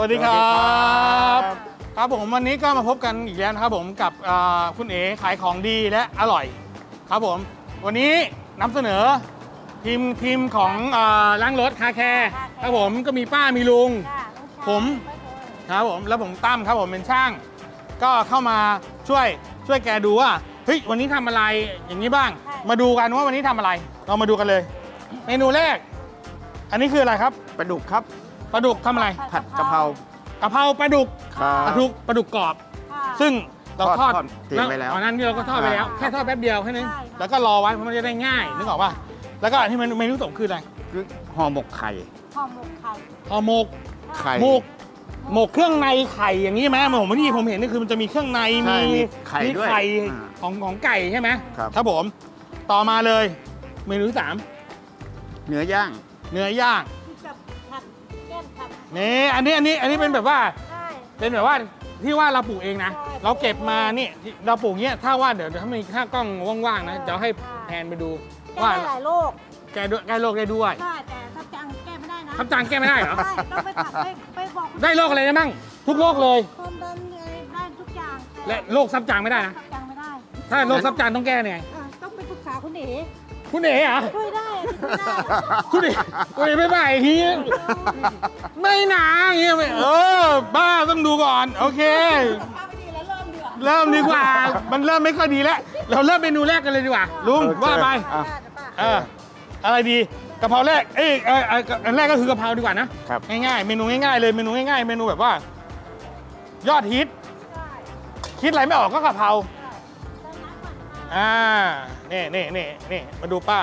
สวัสดีครับสวัสดีครับครับผมวันนี้ก็มาพบกันอีกแล้วนะครับผมกับอ่าคุณเอ๋ขายของดีและอร่อย ครับผม วันนี้นำเสนอทีมทีมของอ่าล้างรถคาแคร์ครับผมก็มีป้ามีลุง ผมครับผมแล้วผมตั้มครับผมเป็นช่าง ก็เข้ามาช่วยช่วยแกดูว่าเฮ้ยวันนี้ทำอะไรอย่างนี้บ้าง มาดูกันว่าวันนี้ทำอะไร เรามาดูกันเลย เมนูแรก อันนี้คืออะไรครับปลาดุกครับ ปลาดุกทำอะไรผัดกะเพรากะเพราปลาดุกครับปลาดุกปลาดุกกรอบ ซึ่งเราททออดดทอดเตรียมไว้แล้ว ตอนนั้นที่เราก็ทอดไปแล้วอ่าแค่ทอดแป๊บเดียวแค่นั้นใช่ค่ะ แล้วก็รอไว้เพราะมันจะได้ง่ายนึกออกป่ะแล้วก็อันที่เมนูเมนูสองคืออะไรคือห่อหมกไข่ ห่อหมกไข่ห่อหมก ไข่ หมกหมกเครื่องในไข่อย่างนี้ไหมผมที่ผมเห็นนี่คือมันจะมีเครื่องในใช่มีมีไข่ด้วยไข่อ่าของของไก่ใช่ไหมครับครับ ผม ต่อมาเลย เมนูที่สามเนื้อย่าง เนื้อย่าง นี่อันนี้อันนี้อันนี้เป็นแบบว่าใช่ เป็นแบบว่าที่ว่าเราปลูกเองนะ ใช่เราเก็บมานี่ที่เราปลูกเนี้ยถ้าว่าเดี๋ยวถ้ามีถ้ากล้องว่างๆนะเดี๋ยวให้แพนไปดูแก้ว่าได้หลายโรคแก้ด้วยแก้โรคได้ด้วยใช่แต่ถ้าจังแก้ไม่ได้นะทับจางแก้ไม่ได้เหรอใช่ต้องไปผัดไปไปบอกได้โรคอะไรได้บ้างทุกโรคเลยความดันอะไรได้ทุกอย่างและโรคซับจางไม่ได้นะทับจังไม่ได้ถ้าโรคซับจางต้องแก้ยังไงอะต้องไปปรึกษาคุณเอ๋ คุณเอ๋เหรอช่วยได้ช่วยได้คุณเอ๋คุณเอ๋ไม่ไปอีกทีไม่หนาอย่างเงี้ยไม่เออ บ้าต้องดูก่อน โอเคถ้าไม่ดีแล้วเริ่มดีกว่าเริ่มดีกว่า มันเริ่มไม่ค่อยดีแล้ว เราเริ่มเมนูแรกกันเลยดีกว่า ลุงโอเคว่าไปอะเอออะไรดีกะเพราแรก เอ้ยเออเอออันแรกก็คือกะเพราดีกว่านะครับง่ายๆ เมนูง่ายๆเลย เมนูง่ายๆ เมนูแบบว่า ยอดฮิต คิดอะไรไม่ออกก็กะเพรา อ่านี่นี่นี่นี่มาดูป้า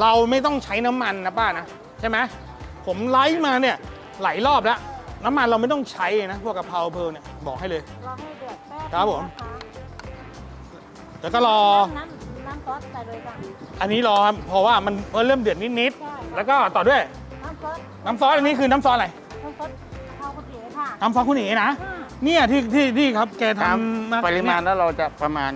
เราไม่ต้องใช้น้ำมันนะป้านะใช่ไหมผมไลฟ์มาเนี่ยหลายรอบแล้ว น้ำมันเราไม่ต้องใช้นะพวกกะเพราเพลิเนี่ยบอกให้เลยลองให้เดือดแป๊บครับผมแล้วก็รอ น้ำน้ำซอสใส่เลยค่ะอันนี้รอครับเพราะว่ามันเริ่มเดือดนิดใช่ๆแล้วก็ต่อด้วยน้ำซอสน้ำซอสอันนี้คือน้ำซอสอะไรน้ำซอสกะเพราคุณเอ๋ค่ะน้ำซอสคุณเอ๋นะ อ่า เนี่ยที่ที่ที่ครับแกตามทำปริมาณแล้วเราจะประมาณ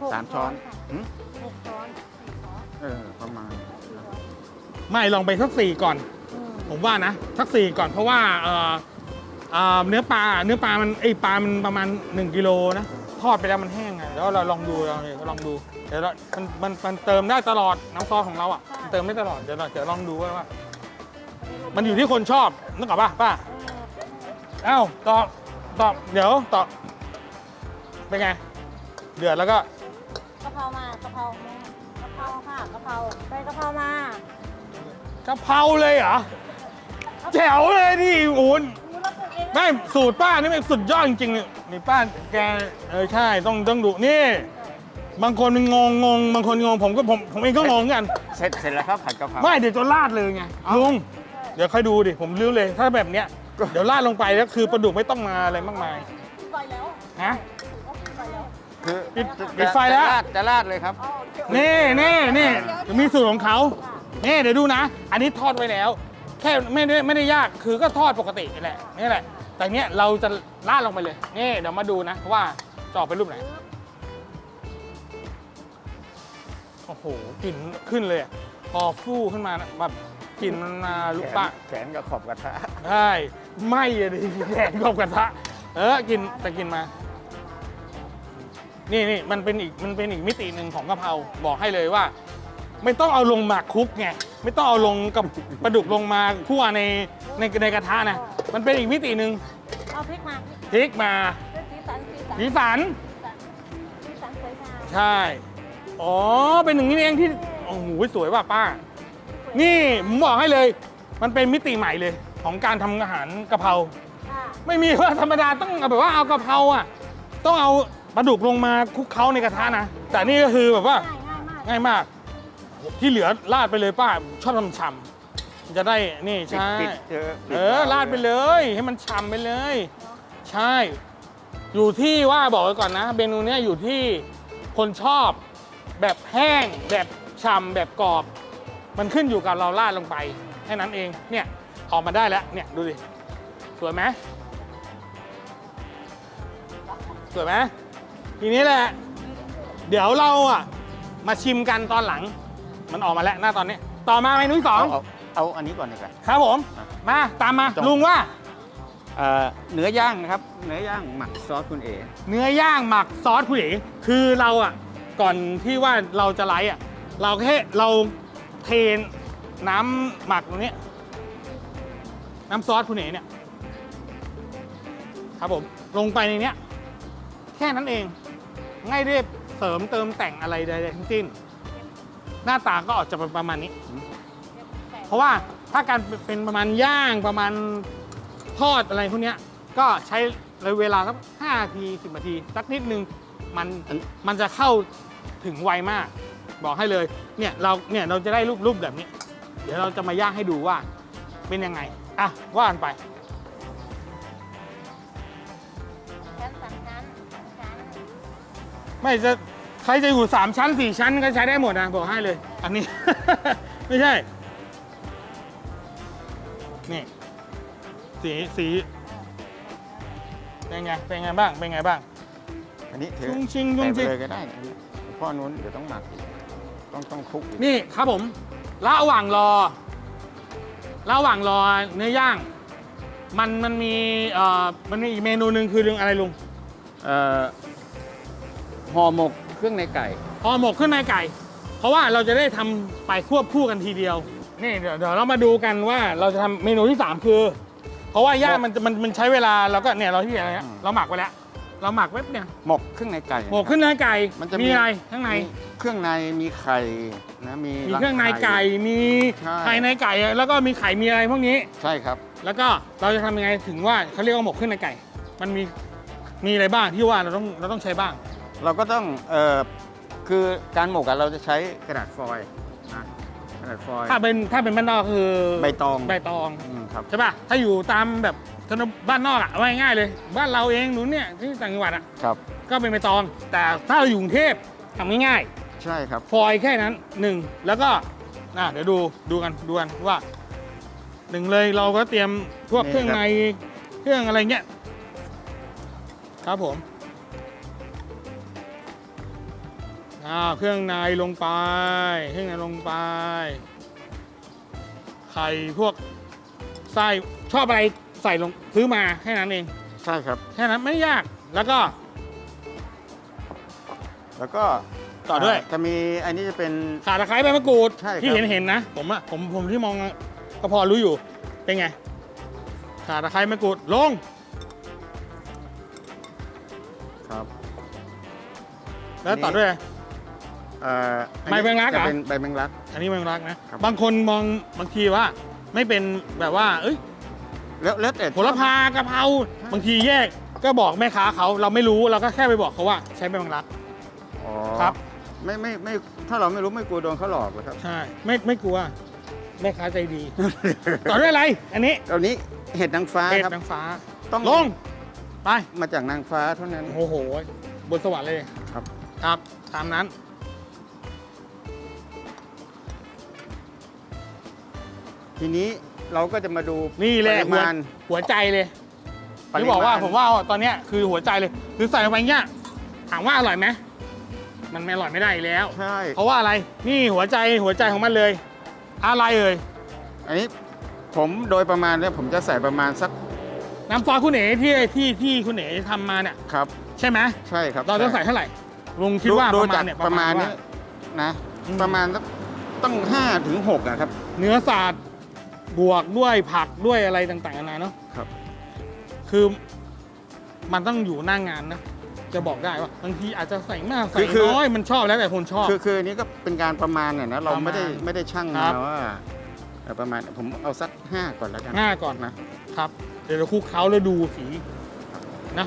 หกสามช้อนค่ะหืมหกช้อนสี่ช้อนเออประมาณสี่ช้อนไม่ลองไปสักสี่ก่อน อืมผมว่านะสักสี่ก่อนเพราะว่าเอ่อเอ่อเนื้อปลาเนื้อปลามันไอยปลามันประมาณ 1กิโลนะทอดไปแล้วมันแห้งไงแล้วเราลองดูเราเนี่ยลองดูเดี๋ยวเรามันมันมันเติมได้ตลอดน้ำซอสของเราอะมันเติมได้ตลอดเดี๋ยวเราเดี๋ยวลองดูว่าว่า มันอยู่ที่คนชอบนึกออกป่ะป้าเออเอ้าตอบ ตอบเดี๋ยวตอบเป็นไง เดือดแล้วก็กะเพรามากะเพรามากะเพราค่ะกะเพราใส่กะเพรามา กะเพราเลยเหรอแจ๋วเลยดิโอ้ยดูแล้วปลูกเองไม่สูตรป้านี่มันสุดยอดจริงๆเนี่ยนี่ป้าแกเออใช่ต้องต้องดูนี่ บางคนมันงงงงบางคนงงผมก็ผมผมเองก็งงเหมือนกัน เสร็จเสร็จแล้วครับผัดกะเพราไม่เดี๋ยวจะลาดเลยไงลุงเดี๋ยวค่อยดูดิผมรู้เลยถ้าแบบเนี้ย เดี๋ยวลาดลงไปแล้วคือปลาดุกไม่ต้องมาอะไรมากมายไปแล้วฮะก็ไปแล้วคือปิดจะปิดไฟแล้ว จะราดจะราดเลยครับอ๋อโอเคนี่นี่นี่มีสูตรของเขาค่ะนี่เดี๋ยวดูนะ อันนี้ทอดไว้แล้ว แค่ไม่ได้ไม่ได้ยากคือก็ทอดปกตินี่แหละนี่แหละ แต่เนี้ยเราจะลาดลงไปเลย นี่เดี๋ยวมาดูนะว่าจะออกเป็นรูปไหนโอ้โหกลิ่นขึ้นเลยอะพอฟู่ขึ้นมานะแบบ กลิ่นมันมาลุกปะแขนกับขอบกระทะใช่ไหม่อะดิแดดกบกระทะ เออกินแต่กินมา นี่นี่มันเป็นอีกมันเป็นอีกมิติหนึ่งของกะเพราบอกให้เลยว่า ไม่ต้องเอาลงมาคลุกไงไม่ต้องเอาลงกับปลาดุกลงมาคั่วในในในกระทะนะมันเป็นอีกมิติหนึ่งเอาพริกมาพริกมาเป็นสีสันสีสันสีสันสีสันสวยงามใช่ อ๋อเป็นอย่างนี้เองที่โอ้โหสวยว่ะป้า นี่ผมบอกให้เลย มันเป็นมิติใหม่เลย ของการทำอาหารกะเพราค่ะไม่มีว่าธรรมดาต้องเอาแบบว่าเอากะเพราอะต้องเอาปลาดุกลงมาคลุกเคล้าในกระทะนะแต่นี่ก็คือแบบว่า ง่ายง่ายมากง่ายมาก ที่เหลือราดไปเลยป้าชอบทำฉ่ำๆจะได้นี่ใช่ปิดเจอปิดเออราดไปเลย ให้มันฉ่ำไปเลย ใช่ อยู่ที่ว่าบอกไว้ก่อนนะเมนูเนี้ยอยู่ที่คนชอบแบบแห้งแบบฉ่ำแบบกรอบ มันขึ้นอยู่กับเราราดลงไปแค่นั้นเองเนี่ยออกมาได้แล้วเนี่ยดูดิสวยไหมสวยไหมทีนี้แหละ เดี๋ยวเราอะมาชิมกันตอนหลัง มันออกมาแล้วหน้าตอนนี้ ต่อมาเมนูที่สองเอาเอาเอาอันนี้ก่อนดีกว่าครับผมอะมาตามมาจบลุงว่าเอ่อเนื้อย่างนะครับเนื้อย่างหมักซอสคุณเอ๋เนื้อย่างหมักซอสคุณเอ๋คือเราอะก่อนที่ว่าเราจะไลฟ์อะเราแค่เรา เทน้ำหมักตรงเนี้ยน้ำซอสคุณเอ๋เนี่ย ครับผม ลงไปในเนี้ยแค่นั้นเอง ง่ายเรียบเสริมเติมแต่งอะไรใดๆทั้งสิ้น หน้าตาก็ออกจะเป็นประมาณนี้ เพราะว่าถ้าการเป็นประมาณย่างประมาณทอดอะไรพวกเนี้ยก็ใช้เวลาสักห้านาทีสิบนาทีสักนิดนึงมันมันจะเข้าถึงไวมาก บอกให้เลยเนี่ยเราเนี่ยเราจะได้รูปรูปแบบนี้ เดี๋ยวเราจะมาย่างให้ดูว่าเป็นยังไงอะว่ากันไปชั้นสามชั้นสามชั้นไม่จะใครจะอยู่สามชั้นสี่ชั้นก็ใช้ได้หมดนะบอกให้เลย อันนี้ ไม่ใช่ นี่ สีสีเป็นไงเป็นไงบ้างเป็นไงบ้าง อันนี้ถือชุ่งชิงชุ่งใส่ชิงไปเลยก็ได้พ่อนู้นเดี๋ยวต้องหมักอีก ต้องต้องคลุกอีกนี่ครับผมระหว่างรอ ระหว่างรอเนื้อย่าง มันมันมีเอ่อมันมีอีกเมนูหนึ่งคือเรื่องอะไรลุงเอ่อห่อหมกเครื่องในไก่ห่อหมกเครื่องในไก่ เพราะว่าเราจะได้ทำไปควบคู่กันทีเดียว นี่เดี๋ยวเดี๋ยวเรามาดูกันว่าเราจะทำเมนูที่ 3 คือ เพราะว่าย่างมันมันมันใช้เวลาเราก็เนี่ยเราที่อะไรนะอืมเราหมักไว้แล้ว เราหมักไว้เนี่ยหมกเครื่องในไก่หมกขึ้นเนื้อไก่มันจะมีอะไรข้างใน มีเครื่องในมีไข่นะมีมีเครื่องในไก่มีใช่ ไข่ในไก่ แล้วก็มีไข่มีอะไรพวกนี้ ใช่ครับ แล้วก็เราจะทำยังไงถึงว่าเขาเรียกว่าหมกขึ้นในไก่ มันมีมีอะไรบ้างที่ว่าเราต้องเราต้องใช้บ้าง เราก็ต้องเอ่อคือการหมกอะเราจะใช้กระดาษฟอยล์นะกระดาษฟอยล์ถ้าเป็นถ้าเป็นบ้านนอกคือใบตองใบตองอืมครับ ใช่ป่ะถ้าอยู่ตามแบบ ถนนบ้านนอกอะว่าง่ายๆเลย บ้านเราเองหนูเนี่ยที่ต่างจังหวัดอะครับ ก็เป็นใบตอง แต่ถ้าเราอยู่กรุงเทพทำง่ายใช่ครับ ๆฟอยล์แค่นั้นหนึ่งแล้วก็อะเดี๋ยวดูดูกันดูกันว่าหนึ่งเลยเราก็เตรียมพวกนี่เครื่องครับ ในเครื่องอะไรเงี้ยครับผมอ่าเครื่องในลงไป เครื่องในลงไป ไข่พวกไส้ชอบอะไร ใส่ลงซื้อมาแค่นั้นเอง ใช่ครับ แค่นั้นไม่ยากแล้วก็ แล้วก็ต่อด้วยจะมีอันนี้จะเป็น ขาตะไคร้ใบมะกรูดใช่ครับ ที่เห็นเห็นนะ ผมอะผมผมที่มองก็พอรู้อยู่ เป็นไง ขาตะไคร้ใบมะกรูดลง ครับแล้วต่อด้วยอะไรเอ่ออันใบนี้แมงลักเหรอ จะเป็นใบแมงลัก อันนี้แมงลักนะครับ บางคนมองบางทีว่า ไม่เป็นแบบว่า เอ้ย แล้วแล้วแต่โหระพากะเพราบางทีแยกก็บอกแม่ค้าเขาเราไม่รู้เราก็แค่ไปบอกเขาว่า ใช้ใบแมงลักอ๋อครับ ไม่ไม่ไม่ถ้าเราไม่รู้ไม่กลัวโดนเขาหลอกหรอกครับใช่ไม่ไม่กลัว แม่ค้าใจดี ต่อด้วยอะไร อันนี้ตอนนี้เห็ดนางฟ้าเห็ดครับ นางฟ้าต้องลง ไป มาจากนางฟ้าเท่านั้น โอ้โห บนสวรรค์เลยครับ ครับ ตามนั้น ทีนี้ เราก็จะมาดูนี่แหละปริหัวมาณ หัวใจเลยปริที่มาณบอกว่าผมว่าตอนเนี้ยคือหัวใจเลยคือใส่ลงไปเนี้ยถามว่าอร่อยไหมมันไม่อร่อยไม่ได้อีกแล้ว ใช่ เพราะว่าอะไรนี่หัวใจหัวใจของมันเลย อะไรเอ่ยอันนี้ผมโดยประมาณเนี่ยผมจะใส่ประมาณสักน้ำซอสคุณเอ๋ที่ที่ที่คุณเอ๋ทำมาเนี่ยครับ ใช่ไหมใช่ครับเราต้องใส่เท่าไหร่ลุงคิดว่าดูประมาจาณกเนี่ยประมาณว่นี้นะ อืม ประมาณสักต้องห้าถึงหกอะครับ เนื้อสัตว์ บวกด้วยผักด้วยอะไรต่างๆนานาเนาะครับ คือมันต้องอยู่หน้างานนะ จะบอกได้ว่าบางทีอาจจะใส่มากใส่คือ น้อยมันชอบแล้วแต่คนชอบ คือคืออันนี้ก็เป็นการประมาณเนี่ยนะเราไม่ได้ประมาณไม่ได้ช่างครัมาบ ว่าเอ่อประมาณผมเอาสักห้าก่อนแล้วกัน หน้าก่อนนะ ครับ เดี๋ยวเราคลุกเคล้าแล้วดูสีนะ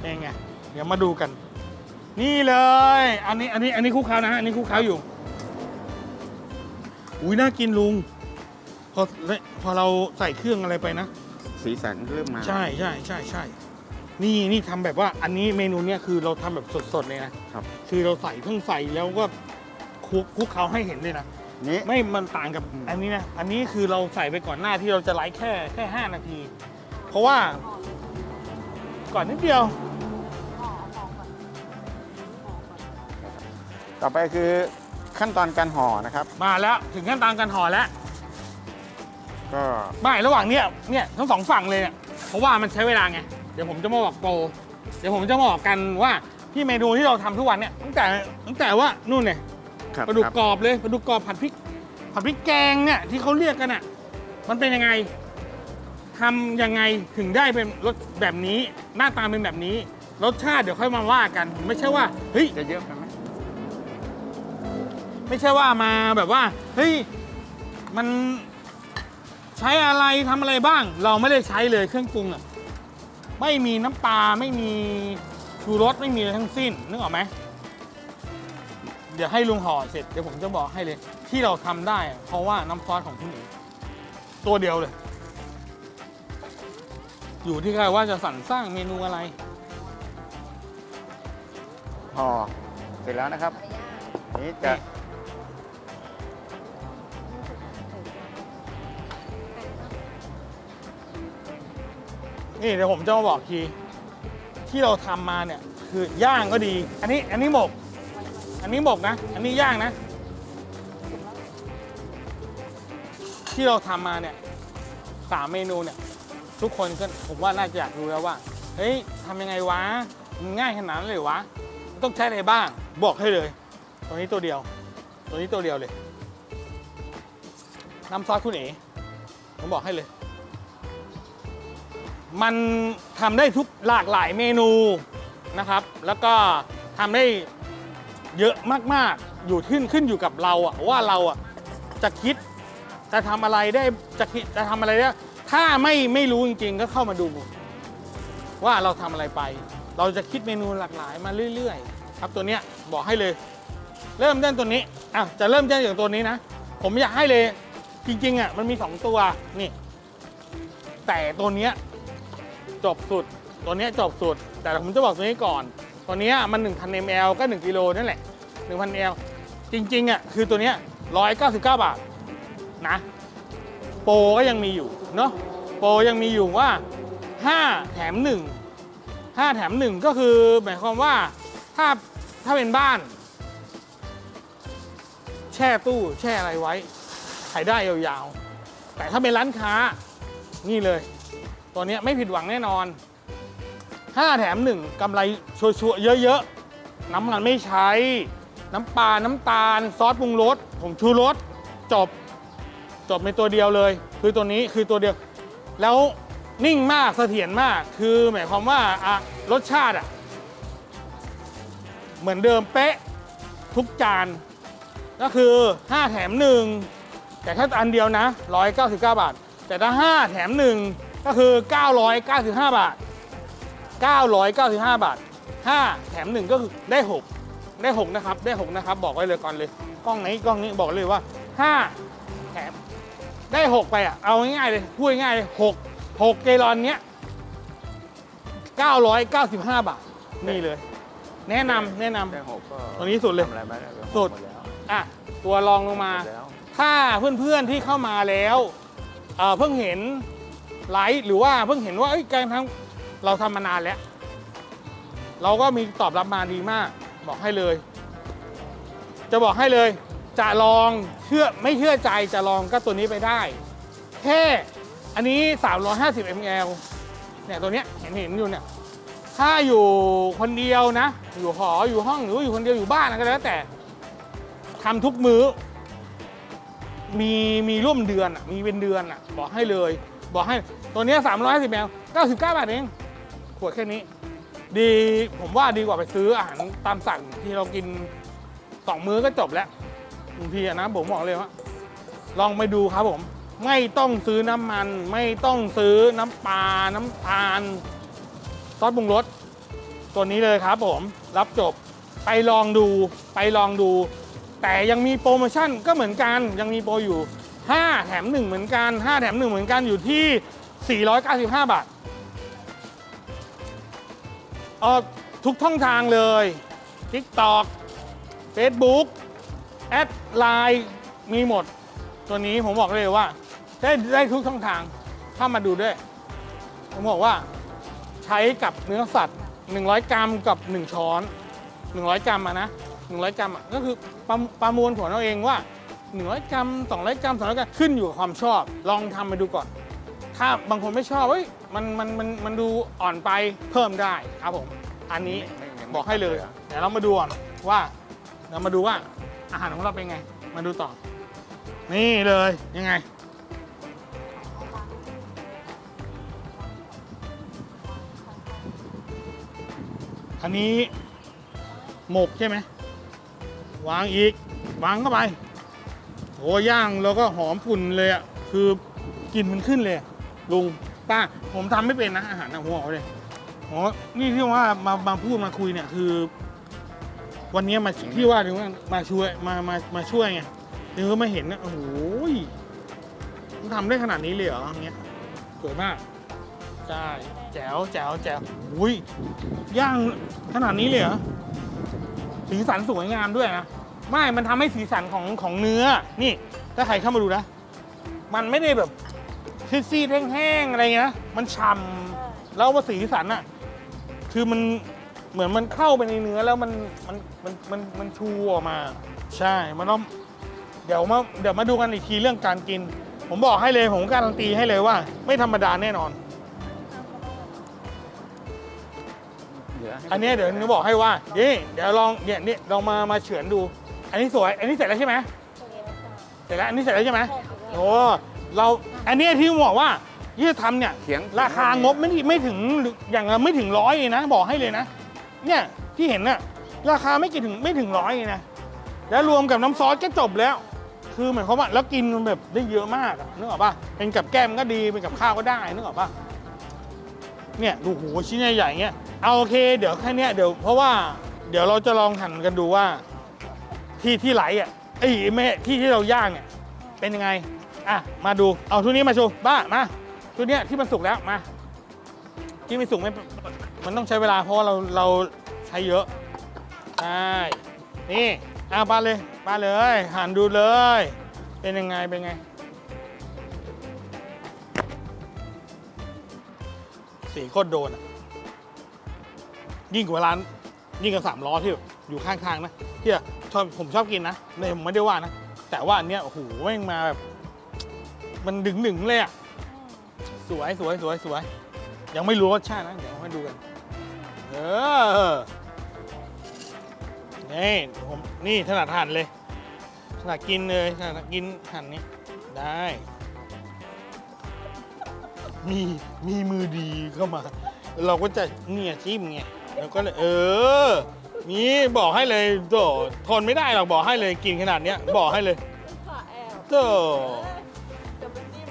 เป็นไงเดี๋ยวมาดูกัน นี่เลย อันนี้อันนี้อันนี้คลุกเคล้านะอันนี้คลุกเคล้าอยู่ อุ้ยน่ากินลุง พอพอเราใส่เครื่องอะไรไปนะ สีสันเริ่มมา ใช่ใช่ใช่ใช่นี่นี่ทำแบบว่าอันนี้เมนูเนี้ยคือเราทำแบบสดๆเลยนะครับ คือเราใส่เพิ่งใส่แล้วก็คลุกคลุกเขาให้เห็นเลยนะนี้ไม่มันต่างกับอืมอันนี้นะอันนี้คือเราใส่ไปก่อนหน้าที่เราจะไลฟ์แค่แค่ห้านาที เพราะว่าก่อนนิดเดียวห่อห่อก่อนห่อก่อนต่อไปคือ ขั้นตอนการห่อนะครับ มาแล้วถึงขั้นตอนการห่อแล้ว ก็ไม่ระหว่างเนี้ยเนี่ยทั้งสองฝั่งเลยเนี่ยเพราะว่ามันใช้เวลาไงเดี๋ยวผมจะมาบอกโปรเดี๋ยวผมจะมาบอกกันว่าที่เมนูที่เราทำทุกวันเนี่ยตั้งแต่ตั้งแต่ว่านู่นเนี่ยครับปลาดุกครับกรอบเลยปลาดุกกรอบผัดพริกผัดพริกแกงเนี่ยที่เขาเรียกกันอะมันเป็นยังไงทำยังไงถึงได้เป็นรสแบบนี้ หน้าตาเป็นแบบนี้ รสชาติเดี๋ยวค่อยมาว่ากัน ไม่ใช่ว่าเฮ้ย จะเยอะไปไหม ไม่ใช่ว่ามาแบบว่าเฮ้ยมันใช้อะไรทำอะไรบ้าง เราไม่ได้ใช้เลยเครื่องปรุงอะไม่มีน้ำปลาไม่มีชูรสไม่มีอะไรทั้งสิ้นนึกออกไหมเดี๋ยวให้ลุงห่อเสร็จเดี๋ยวผมจะบอกให้เลย ที่เราทำได้อะเพราะว่าน้ำซอสของคุณเองตัวเดียวเลย อยู่ที่ใครว่าจะสรรสร้างเมนูอะไรห่อเสร็จแล้วนะครับ นี้จะ นี่เดี๋ยวผมจะมาบอกทีที่เราทำมาเนี่ยคือย่างก็ดี อันนี้อันนี้หมก อันนี้หมกนะ อันนี้ย่างนะ ที่เราทำมาเนี่ยสามเมนูเนี่ยทุกคนก็ผมว่าน่าจะอยากรู้แล้วว่า เฮ้ยทำยังไงวะมันง่ายขนาดนั้นเลยวะ ต้องใช้อะไรบ้าง บอกให้เลย ตัวนี้ตัวเดียว ตัวนี้ตัวเดียวเลย น้ำซอสคุณเอ๋ผมบอกให้เลย มันทำได้ทุกหลากหลายเมนูนะครับ แล้วก็ทำได้เยอะมากๆ อยู่ขึ้นขึ้นอยู่กับเราอะว่าเราอะจะคิดจะทำอะไรได้จะคิดจะทำอะไรได้ถ้าไม่ไม่รู้จริง ๆ ก็เข้ามาดู ว่าเราทำอะไรไป เราจะคิดเมนูหลากหลายมาเรื่อย ๆ ครับตัวเนี้ยบอกให้เลย เริ่มต้นตัวนี้อะจะเริ่มต้นจากตัวนี้นะ ผมอยากให้เลยจริงๆอะมันมีสองตัวนี่ แต่ตัวเนี้ย จบสุด ตัวนี้จบสุด แต่ผมจะบอกตัวนี้ก่อน ตัวนี้มัน 1,000 ml ก็ 1กิโลนั่นแหละ 1,000 ml จริงๆอะคือตัวนี้ย199 บาทนะ โปรก็ยังมีอยู่เนาะ โปรยังมีอยู่ว่า 5 แถม 1 5 แถม 1 ก็คือหมายความว่าถ้าถ้าเป็นบ้าน แช่ตู้แช่อะไรไว้ขายได้ยาวๆ แต่ถ้าเป็นร้านค้านี่เลย ตัวนี้ไม่ผิดหวังแน่นอน 5 แถม 1กำไรชัวร์เยอะๆ น้ำมันไม่ใช้ น้ำปลา น้ำตาล ซอสปรุงรสผมชูรสจบ จบในตัวเดียวเลย คือตัวนี้คือตัวเดียว แล้วนิ่งมากเสถียรมาก คือหมายความว่าอะรสชาติอะเหมือนเดิมเป๊ะทุกจาน ก็คือ 5 แถม 1 แต่ถ้าอันเดียวนะ 199 บาท แต่ถ้า 5 แถม 1 ก็คือ 995 บาท 995 บาท 5 แถม 1 ก็คือได้ 6 ได้ 6 นะครับ ได้ 6 นะครับ บอกไว้เลยก่อนเลย กล้องไหนกล้องนี้บอกเลยว่า 5 แถม ได้ 6 ไปอะ เอาง่ายๆเลย พูดง่ายๆเลย6 6เกลอนเนี้ย 995 บาท นี่เลย แนะนำแนะนำแค่หกก็ตัวนี้สุดเลยทำอะไรไม่ได้สุด หมแล้วอะ ตัวรองลงมา หมดแล้ว ถ้าเพื่อนๆที่เข้ามาแล้วเอ่อเพิ่งเห็น ไลฟ์หรือว่าเพิ่งเห็นว่าเอ้การทำเราทำมานานแล้ว เราก็มีตอบรับมาดีมาก บอกให้เลย จะบอกให้เลย จะลองเชื่อไม่เชื่อใจจะลองก็ตัวนี้ไปได้ แค่อันนี้ 350 ml เนี่ยตัวเนี้ยเห็นเห็นอยู่เนี่ยถ้าอยู่คนเดียวนะ อยู่หออยู่ห้องหรืออยู่คนเดียวอยู่บ้านนะก็แล้วแต่ทำทุกมื้อ มีมีร่วมเดือนอะมีเป็นเดือนอะบอกให้เลย บอกให้ตัวเนี้สามร้อยสิบแมวเก้าสิบาบาทเอง ขวดแค่นี้ ดีผมว่าดีกว่าไปซื้ออาหารตามสั่งที่เรากินสองมื้อก็จบแล้วบางทีอะนะผมบอกเลยว่าลองไปดูครับผม ไม่ต้องซื้อน้ำมัน ไม่ต้องซื้อน้ำปลาน้ำตาลซอสปรุงรสตัวนี้เลยครับผม รับจบไปลองดูไปลองดู แต่ยังมีโปรโมชั่นก็เหมือนกันยังมีโปรอยู่ 5 แถม 1 เหมือนกัน 5 แถม 1 เหมือนกันอยู่ที่ 495 บาทเออทุกช่องทางเลย TikTok Facebook แอดไลน์มีหมด ตัวนี้ผมบอกเลยว่า ได้ได้ทุกช่องทางเข้ามาดูด้วย ผมบอกว่าใช้กับเนื้อสัตว์ 100 กรัมกับ 1 ช้อน 100 กรัมอะนะ 100 กรัมอะก็คือประประมวลผลเอาเองว่า 100 กรัม 200 กรัม200กรัมขึ้นอยู่กับความชอบ ลองทำไปดูก่อน ถ้าบางคนไม่ชอบเฮ้ยมันมันมันมันดูอ่อนไปเพิ่มได้ครับผม อันนี้ไม่ไม่ไม่บอกให้เลยเดี๋ยวเรามาดูก่อนว่า เรามาดูว่าอาหารของเราเป็นไง มาดูต่อ นี่เลยยังไง อันนี้หมกใช่ไหม วางอีก วางเข้าไป โอ้ย่างแล้วก็หอมฝุ่นเลยอะคือกลิ่นมันขึ้นเลย ลุงป้าผมทำไม่เป็นนะอาหารนะหัวเขาเลยอ๋อนี่ที่ว่ามามาพูดมาคุยเนี่ยคือ วันนี้มาที่ว่าถึงว่ามาช่วยมามามาช่วยไงเออมาเห็นนะโอ้โหยมันทำได้ขนาดนี้เลยเหรออย่างเงี้ยสวยมากใช่แจ๋วแจ๋วแจ๋วอุ้ยย่างขนาดนี้เลยเหรอสีสันสวยงามด้วยนะ ไม่ มันทำให้สีสันของของเนื้อ นี่ ถ้าใครเข้ามาดูนะ มันไม่ได้แบบซีดๆแห้งๆอะไรเงี้ยนะมันฉ่ำแล้วว่าสีสันอะคือมันเหมือนมันเข้าไปในเนื้อแล้วมันมันมันมันมันชูออกมา ใช่ มันต้องเดี๋ยวมาเดี๋ยวมาดูกันอีกทีเรื่องการกิน ผมบอกให้เลยผมการันตีให้เลยว่า ไม่ธรรมดาแน่นอนเดี๋ยวให้อันเนี้ยเดี๋ยวนึกบอกให้ว่านี่เดี๋ยวลองเนี่ยนี่ลองมามาเฉือนดู อันนี้สวย อันนี้เสร็จแล้วใช่ไหมเสร็จแล้ว อันนี้เสร็จแล้วใช่ไหมโอ้เรา อันเนี้ยที่ผมบอกว่าที่จะทำเนี่ยเขียง ราคางบไม่ถึงไม่ถึงอย่างละไม่ถึงร้อยเลยนะ บอกให้เลยนะ เนี่ยที่เห็นน่ะราคาไม่กี่ถึงไม่ถึงร้อยเลยนะ แล้วรวมกับน้ำซอสก็จบแล้ว คือเหมือนเขามว่าแล้วกินมันแบบได้เยอะมากอะนึกออกปะเป็นกับแก้มก็ดี เป็นกับข้าวก็ได้นึกออกปะเนี่ยดูโหชิ้นใหญ่ๆเงี้ย เอาโอเค เดี๋ยวแค่เนี้ยเดี๋ยวเพราะว่าเดี๋ยวเราจะลองหั่นกันดูว่า ที่ที่ไหลอะไอ้แม่ที่ที่เราย่างเนี่ยเป็นยังไงอะมาดูเอาทุกนี้มาชว์บ้ามาทุกเนี้ยที่มันสุกแล้วมาที่ไม่สุกไม่มันต้องใช้เวลาเพราะว่าเราเราใช้เยอะใช่นี่อะปาเลยปาเลยหันดูเลย เป็นยังไงเป็นไงสีโคตรโดนอะยิ่งกว่าร้านยิ่งกับสามล้อที่อยู่ข้างๆนะที่ อะชอบผมชอบกินนะเลยผมไม่ได้ว่านะ แต่ว่าอันเนี้ยโอ้โหแม่งมาแบบมันดึงหนึ่งๆเลยอะ สวยสวยสวยสวย ยังไม่รู้รสชาตินะ เดี๋ยวให้ดูกัน เออ นี่ผมนี่ถนัดหั่นเลย ถนัดกินเลยถนัดกินหั่นนี้ ได้ มีมีมือดีเข้ามา เราก็จะเนี่ยจิ้มไงแล้วก็เลยเออ นี่บอกให้เลยโตทนไม่ได้หรอกบอกให้เลยกินขนาดเนี้ยบอกให้เลยขอแอบโตจะเป็นนิ่ม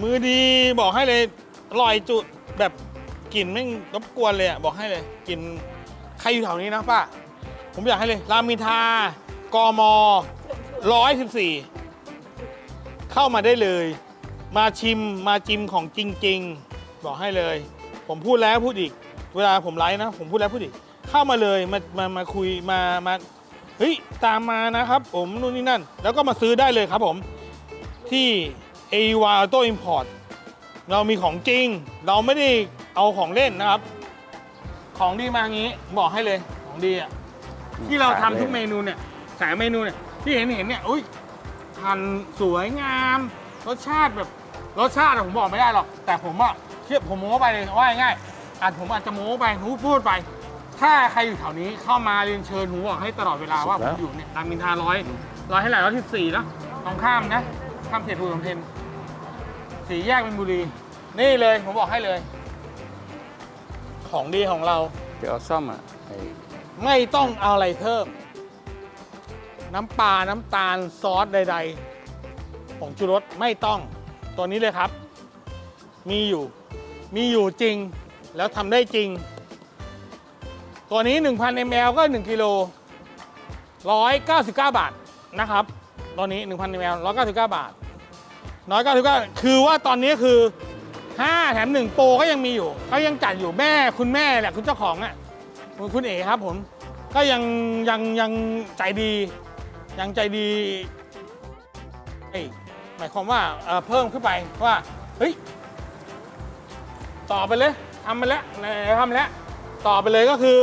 มือดีบอกให้เลยอร่อยจุดแบบกลิ่นไม่งรบกวนเลยอะบอกให้เลยกลิ่นใครอยู่แถวนี้นะป้าผมอยากให้เลย รามอินทรากมร้อยสิบสี่เข้ามาได้เลย มาชิมมาจิมของจริง ๆ บอกให้เลย ผมพูดแล้วพูดอีก เวลาผมไลฟ์นะ ผมพูดแล้วพูดอีก เข้ามาเลยมามามาคุยมามาเฮ้ยตามมานะครับ ผมนู่นนี่นั่น แล้วก็มาซื้อได้เลยครับผมที่ a w a Auto Import เรามีของจริง เราไม่ได้เอาของเล่นนะครับ ของดีมางี้บอกให้เลยของดีอะที่เราทำทุกเมนูเนี่ยขายเมนูเนี่ยที่เห็นเห็นเนี่ยอุ้ยทันสวยงาม รสชาติแบบรสชาติอะผมบอกไม่ได้หรอก แต่ผมอะเทียบผมโม้ไปเลยว่าง่ายอาจผมอาจจะโม้ไปหูพูดไป ถ้าใครอยู่แถวนี้เข้ามาเรียนเชิญหูบอกให้ตลอดเวลาว่าผมอยู่เนี่ยรามอินทราร้อยร้อยให้ไหร่ร้อยสิบสี่แล้วตรงข้ามนะ ข้ามเขตภูสมเพนสีแยกเป็นบุรี นี่เลยผมบอกให้เลย ของดีของเราเดี๋ยวเอาซ่อมอะไอ้ไม่ต้องเอาอะไรเพิ่ม น้ำปลา น้ำตาลซอสใดๆผงชูรสไม่ต้อง ตัวนี้เลยครับ มีอยู่ มีอยู่จริง แล้วทำได้จริง ตัวนี้ 1,000 ml ก็ 1กิโล199 บาทนะครับ ตอนนี้ 1,000 ml 199 บาท199คือว่าตอนนี้คือ 5 แถม 1 โปรก็ยังมีอยู่ ก็ยังจัดอยู่แม่คุณแม่แหละคุณเจ้าของอะคุณคุณเอ๋ครับผม ก็ยังยังยังใจดี ยังใจดีเอ้ยหมายความว่าเอ่อเพิ่มขึ้นไปว่า เฮ้ย ต่อไปเลยทำไปแล้วทำแล้ว ต่อไปเลยก็คือ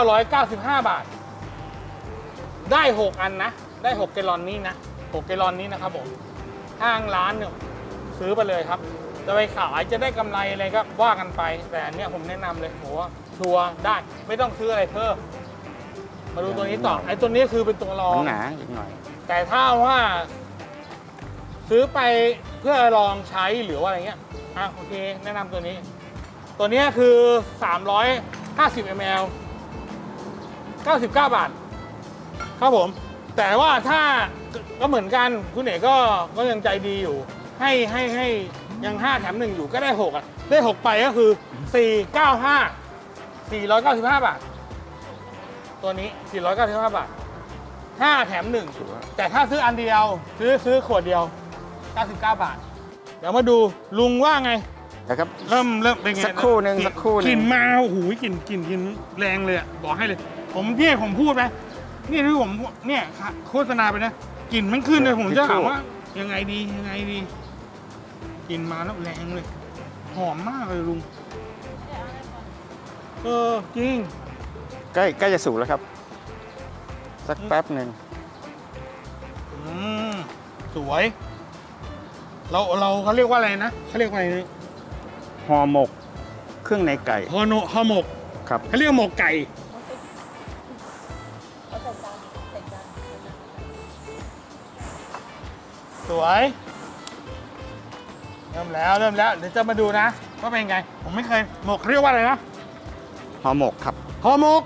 995 บาท ได้ 6 อันนะ ได้ 6 เกลลอนนี้นะ 6 เกลลอนนี้นะครับผมห้างร้านเนี่ยซื้อไปเลยครับ จะไปขายจะได้กำไรอะไรก็ว่ากันไป แต่อันเนี้ยผมแนะนำเลยผมว่าชัวร์ได้ไม่ต้องซื้ออะไรเพิ่ม มาดูตัวนี้ต่อไอ้ตัวนี้คือเป็นตัวรองหนาอีกหน่อยแต่ถ้าว่า ซื้อไปเพื่อลองใช้หรือว่าอะไรเงี้ยอะโอเค แนะนำตัวนี้ ตัวเนี้ยคือ 350 ml 99 บาท ครับผม แต่ว่าถ้าก็เหมือนกันคุณเอกก็ก็ยังใจดีอยู่ ให้ให้ให้ยัง 5 แถม 1 อยู่ก็ได้ 6 อะ ได้ 6 ไปก็คือ 495 495 บาท ตัวนี้ 495 บาท 5 แถม 1 แต่ถ้าซื้ออันเดียว ซื้อซื้อขวดเดียว 99 บาท เดี๋ยวมาดูลุงว่าไง นะครับเริ่มเริ่มเป็นไงสักครู่หนึ่งกสักครู่หนึ่งกลิ่นมาโอ้โหกลิ่นกลิ่นกลิ่นแรงเลยอะบอกให้เลย ผมที่ผมพูดไปนี่ที่ผมเนี่ยโฆษณาไปนะกลิ่นมันขึ้นเลยผมจะถามว่า ยังไงดียังไงดีกลิ่นมาแล้วแรงเลย หอมมากเลยลุงเออจริงใกล้ใกล้จะสุกแล้วครับ สักแป๊บหนึ่งอืมสวย เราเราเขาเรียกว่าอะไรนะเขาเรียกว่าอะไรนะ ห่อหมก เครื่องในไก่ฮอโนฮอหมกครับเขาเรียกหมกไก่เอาใส่จานใส่จานสวยเริ่มแล้วเริ่มแล้วเดี๋ยวจะมาดูนะว่าเป็นไง ผมไม่เคยหมกเขาเรียกว่าอะไรนะห่อหมกครับฮอหมก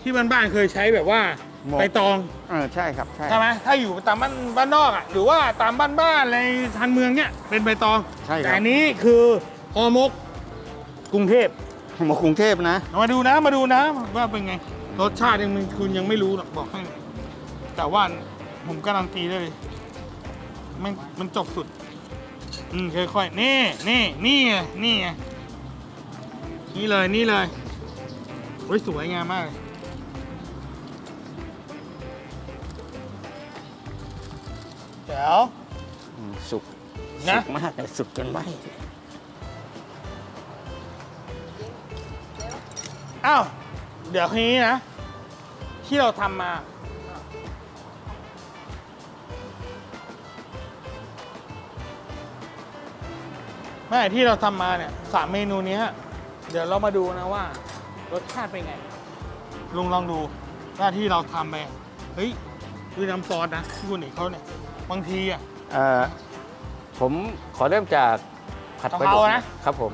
ที่บ้านๆเคยใช้แบบว่า หมกใบตองเออใช่ครับใช่ใช่ไหมถ้าอยู่ตามบ้านบ้านนอกอะหรือว่าตามบ้านบ้านๆอะไรทันเมืองเนี่ยเป็นใบตองใช่คแต่รับอันนี้คือฮอหมกกรุงเทพห่อหมกกรุงเทพนะ มาดูนะมาดูนะว่าเป็นไง รสชาติยังมึงคุณยังไม่รู้หรอกบอกให้เลยแต่ว่าผมการันตีได้เลยมันมันจบสุด อืมค่อยๆนี่นี่นี่ไงนี่ไงนี่เลยนี่เลยโอ้ยสวยงามมากเลย เดี๋ยวอืมสุกนะสุกมากเลยสุกจนไหมอ้าวเดี๋ยวทีนี้นะ ที่เราทำมา ไม่ที่เราทำมาเนี่ยสามเมนูเนี้ยเดี๋ยวเรามาดูนะว่า รสชาติเป็นไง ลุงลองดูว่าที่เราทำไป เฮ้ยคือน้ำซอสนะที่คุณเอกเขาเนี่ย บางทีอะ เอ่อผมขอเริ่มจากผัดปลาดุกะเพกรานะ ครับผม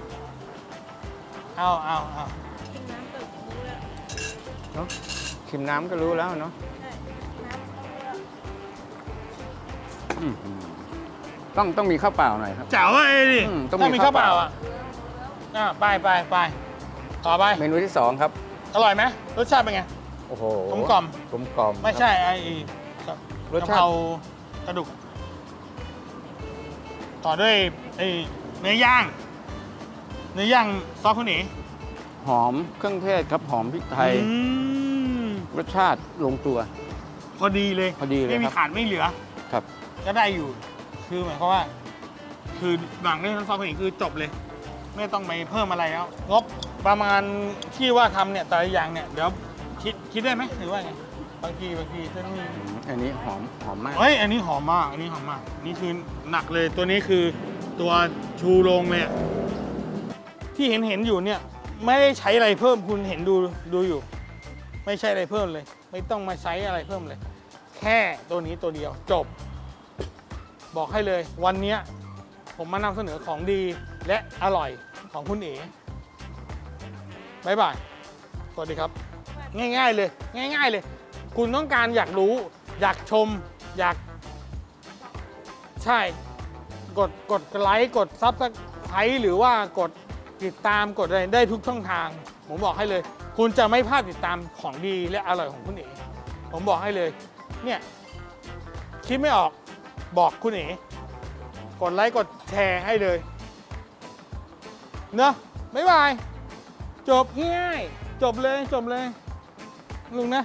เอาเอาเอากินน้ำเติมรู้แล้วเนอะชิมน้ำก็รู้แล้วเนาะใช่น้ำต้องรู้แล้วอื้อหือต้องต้องมีข้าวเปล่าหน่อยครับ เจ๋วไอ้ดิอืมต้องถ้ามีมีข้าวเปล่าข้าวเปล่า อะอะไปไปไปต่อไป เมนูที่สองครับ อร่อยไหมรสชาติเป็นไง โอ้โหกลมกล่อม กลมกล่อมไม่ใช่ไอ้กับรสกะชาเพติรา กระดูก ต่อด้วยไอ้เนื้อย่าง เนื้อย่างซอสข้าวเหนียวหอมเครื่องเทศครับหอมพริกไทย อืมรสชาติลงตัว พอดีเลยพอดีเลยไม่มีครับ ขาดไม่เหลือ ครับ ก็ได้อยู่ คือหมายความว่า คือหลังด้วยน้ำซอสข้าวเหนียวคือจบเลย ไม่ต้องไปเพิ่มอะไรแล้ว งบประมาณที่ว่าทำเนี่ยแต่ละอย่างเนี่ย เดี๋ยวคิดคิดได้ไหมหรือว่าไง บางทีบางทีจะต้องมีอืมอันนี้หอมหอมมาก เฮ้ยอันนี้หอมมากอันนี้หอมมากนี่คือหนักเลยตัวนี้คือตัวชูโรงเลยอะที่เห็นเห็นอยู่เนี่ย ไม่ได้ใช้อะไรเพิ่มคุณเห็นดูดูอยู่ ไม่ใช่อะไรเพิ่มเลย ไม่ต้องมาใช้อะไรเพิ่มเลย แค่ตัวนี้ตัวเดียวจบ บอกให้เลย วันเนี้ยผมมานำเสนอของดีและอร่อยของคุณเอ๋บายบาย สวัสดีครับ ง่ายๆเลย ง่าย ๆเลย คุณต้องการอยากรู้ อยากชม อยาก ใช่ กดกดไลค์กดซับสไครต์หรือว่ากดติดตามกดอะไรได้ทุกช่องทาง ผมบอกให้เลย คุณจะไม่พลาดติดตามของดีและอร่อยของคุณเอ๋ผมบอกให้เลย เนี่ย คิดไม่ออกบอกคุณเอ๋กดไลค์กดแชร์ให้เลย เนอะบ๊ายบาย จบง่ายๆจบเลยจบเลย ลุงนะ